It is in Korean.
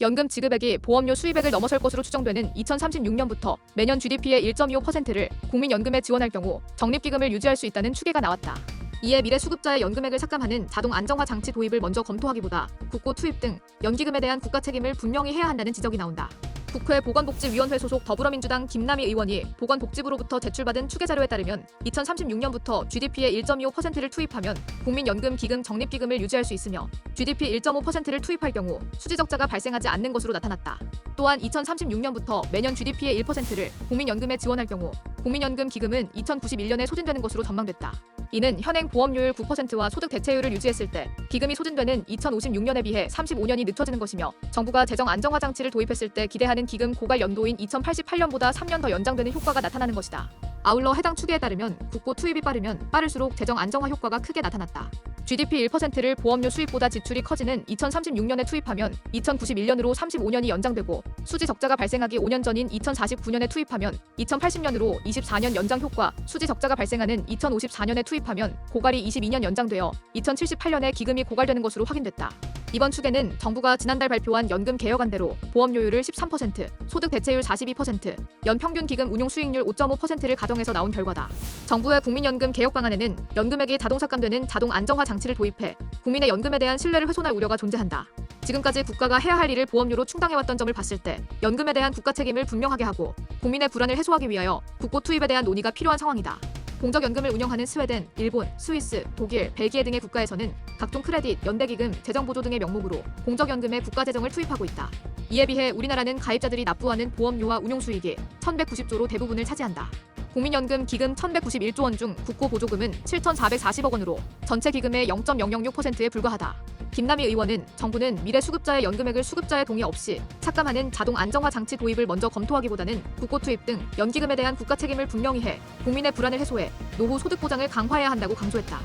연금 지급액이 보험료 수입액을 넘어설 것으로 추정되는 2036년부터 매년 GDP의 1.25%를 국민연금에 지원할 경우 적립기금을 유지할 수 있다는 추계가 나왔다. 이에 미래 수급자의 연금액을 삭감하는 자동 안정화 장치 도입을 먼저 검토하기보다 국고 투입 등 연기금에 대한 국가 책임을 분명히 해야 한다는 지적이 나온다. 국회 보건복지위원회 소속 더불어민주당 김남희 의원이 보건복지부로부터 제출받은 추계 자료에 따르면 2036년부터 GDP의 1.25%를 투입하면 국민연금 기금 적립기금을 유지할 수 있으며 GDP 1.5%를 투입할 경우 수지 적자가 발생하지 않는 것으로 나타났다. 또한 2036년부터 매년 GDP의 1%를 국민연금에 지원할 경우 국민연금 기금은 2091년에 소진되는 것으로 전망됐다. 이는 현행 보험료율 9%와 소득 대체율을 유지했을 때 기금이 소진되는 2056년에 비해 35년이 늦춰지는 것이며 정부가 재정 안정화 장치를 도입했을 때 기대하는 기금 고갈 연도인 2088년보다 3년 더 연장되는 효과가 나타나는 것이다. 아울러 해당 추계에 따르면 국고 투입이 빠르면 빠를수록 재정 안정화 효과가 크게 나타났다. GDP 1%를 보험료 수입보다 지출이 커지는 2036년에 투입하면 2091년으로 35년이 연장되고 수지 적자가 발생하기 5년 전인 2049년에 투입하면 2080년으로 24년 연장 효과, 수지 적자가 발생하는 2054년에 투입하면 고갈이 22년 연장되어 2078년에 기금이 고갈되는 것으로 확인됐다. 이번 추계는 정부가 지난달 발표한 연금 개혁안대로 보험료율을 13%, 소득 대체율 42%, 연평균 기금 운용 수익률 5.5%를 가정해서 나온 결과다. 정부의 국민연금 개혁 방안에는 연금액이 자동 삭감되는 자동 안정화 장치를 도입해 국민의 연금에 대한 신뢰를 훼손할 우려가 존재한다. 지금까지 국가가 해야 할 일을 보험료로 충당해왔던 점을 봤을 때 연금에 대한 국가 책임을 분명하게 하고 국민의 불안을 해소하기 위하여 국고 투입에 대한 논의가 필요한 상황이다. 공적연금을 운영하는 스웨덴, 일본, 스위스, 독일, 벨기에 등의 국가에서는 각종 크레딧, 연대기금, 재정보조 등의 명목으로 공적연금에 국가재정을 투입하고 있다. 이에 비해 우리나라는 가입자들이 납부하는 보험료와 운용수익이 1190조로 대부분을 차지한다. 국민연금 기금 1191조 원 중 국고 보조금은 7440억 원으로 전체 기금의 0.006%에 불과하다. 김남희 의원은 정부는 미래 수급자의 연금액을 수급자의 동의 없이 삭감하는 자동 안정화 장치 도입을 먼저 검토하기보다는 국고 투입 등 연기금에 대한 국가 책임을 분명히 해 국민의 불안을 해소해 노후 소득 보장을 강화해야 한다고 강조했다.